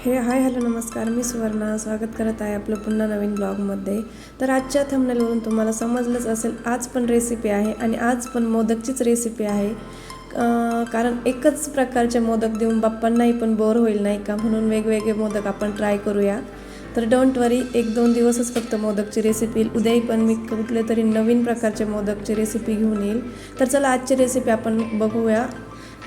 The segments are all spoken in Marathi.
हे हाय हॅलो नमस्कार. मी सुवर्णा. स्वागत करत आहे आपलं पुन्हा नवीन ब्लॉगमध्ये. तर आजच्या थंबनेलवरून तुम्हाला समजलंच असेल आज पण रेसिपी आहे आणि आज पण मोदकचीच रेसिपी आहे. कारण एकच प्रकारचे मोदक देऊन बाप्पांनाही पण बोर होईल नाही का? म्हणून वेगवेगळे मोदक आपण ट्राय करूया. तर डोंट वरी एक दोन दिवसच फक्त मोदकची रेसिपी येईल. उद्याही पण मी कुठले तरी नवीन प्रकारचे मोदकची रेसिपी घेऊन येईल. तर चला आजची रेसिपी आपण बघूया.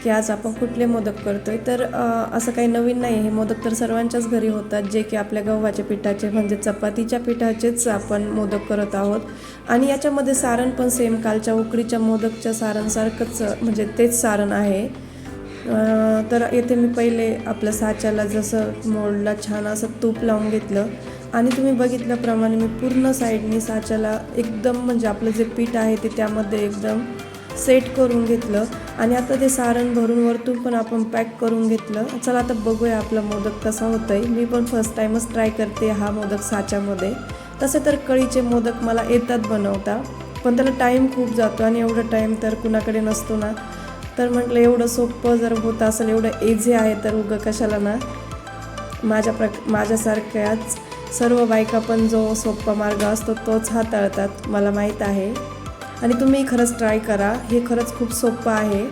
की आज आपण कुठले मोदक करतोय. तर असं काही नवीन नाही हे मोदक तर सर्वांच्याच घरी होतात जे की आपल्या गव्हाच्या पिठाचे म्हणजे चपातीच्या पिठाचेच आपण मोदक करत आहोत. आणि याच्यामध्ये सारण पण सेम कालच्या उकडीच्या मोदकच्या सारणसारखंच म्हणजे तेच सारण आहे. तर येथे मी पहिले आपल्या साच्याला जसं मोडला छान असं तूप लावून घेतलं. आणि तुम्ही बघितल्याप्रमाणे मी पूर्ण साईडनी साच्याला एकदम म्हणजे आपलं जे पीठ आहे ते त्यामध्ये एकदम सेट करून घेतलं आणि आता ते सारण भरून वरतून पण आपण पॅक करून घेतलं. चला आता बघूया आपला मोदक कसा आहे मी पण फर्स्ट टाईमच ट्राय करते हा मोदक साच्यामध्ये. तसे तर कळीचे मोदक मला येतात बनवता पण त्याला टाईम खूप जातो आणि एवढा टाईम तर कुणाकडे नसतो ना. तर म्हटलं एवढं सोपं जर होत असेल एवढं एझी आहे तर उगं कशाला ना. माझ्या प्र माझ्यासारख्याच सर्व बायका पण जो सोपा मार्ग असतो तोच हाताळतात मला माहीत आहे. आणि तुम्ही खरंच ट्राय करा. हे खरंच खूप सोपं आहे.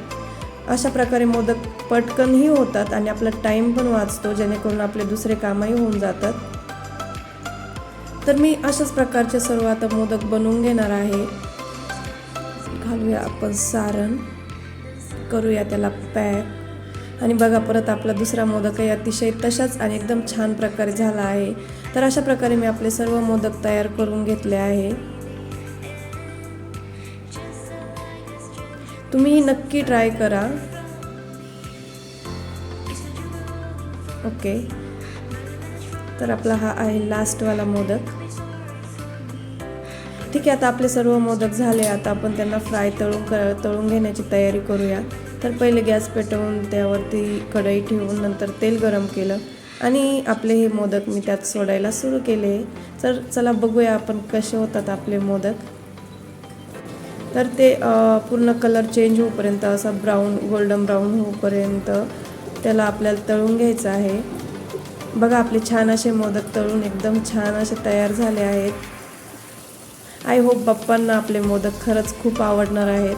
अशा प्रकारे मोदक पटकनही होतात आणि आपला टाईम पण वाचतो जेणेकरून आपले दुसरे कामही होऊन जातात. तर मी अशाच प्रकारचे सर्व आता मोदक बनवून घेणार आहे. घालूया आपण सारण. करूया त्याला पॅक. आणि बघा परत आपला दुसरा मोदकही अतिशय तशाच आणि एकदम छान प्रकारे झाला आहे. तर अशा प्रकारे मी आपले सर्व मोदक तयार करून घेतले आहे. तुम्ही नक्की ट्राय करा. ओके. तर आपला हा आहे लास्टवाला मोदक. ठीक आहे आता आपले सर्व मोदक झाले. आता आपण त्यांना फ्राय तळून कर तळून घेण्याची तयारी करूया. तर पहिले गॅस पेटवून त्यावरती कढई ठेवून नंतर तेल गरम केलं. आणि आपले हे मोदक मी त्यात सोडायला सुरू केले. तर चला बघूया आपण कसे होतात आपले मोदक. तर ते पूर्ण कलर चेंज होईपर्यंत असा ब्राऊन गोल्डन ब्राऊन होईपर्यंत त्याला आपल्याला तळून घ्यायचं आहे. बघा आपले छान असे मोदक तळून एकदम छान असे तयार झाले आहेत. आय होप बाप्पांना आपले मोदक खरंच खूप आवडणार आहेत.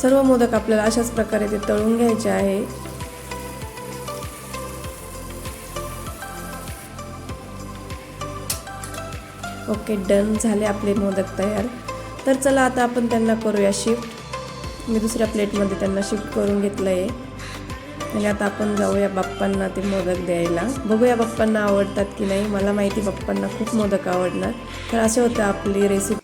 सर्व मोदक आपल्याला अशाच प्रकारे ते तळून घ्यायचे आहे. ओके डन झाले आपले मोदक तयार. तर चला आता आपण त्यांना करूया शिफ्ट मी दुसऱ्या प्लेटमध्ये त्यांना शिफ्ट करून घेतलं आहे आणि आता आपण जाऊया बाप्पांना ते मोदक द्यायला. बघूया बाप्पांना आवडतात की नाही. मला माहिती बाप्पांना खूप मोदक आवडणार. तर असे होतं आपली रेसिपी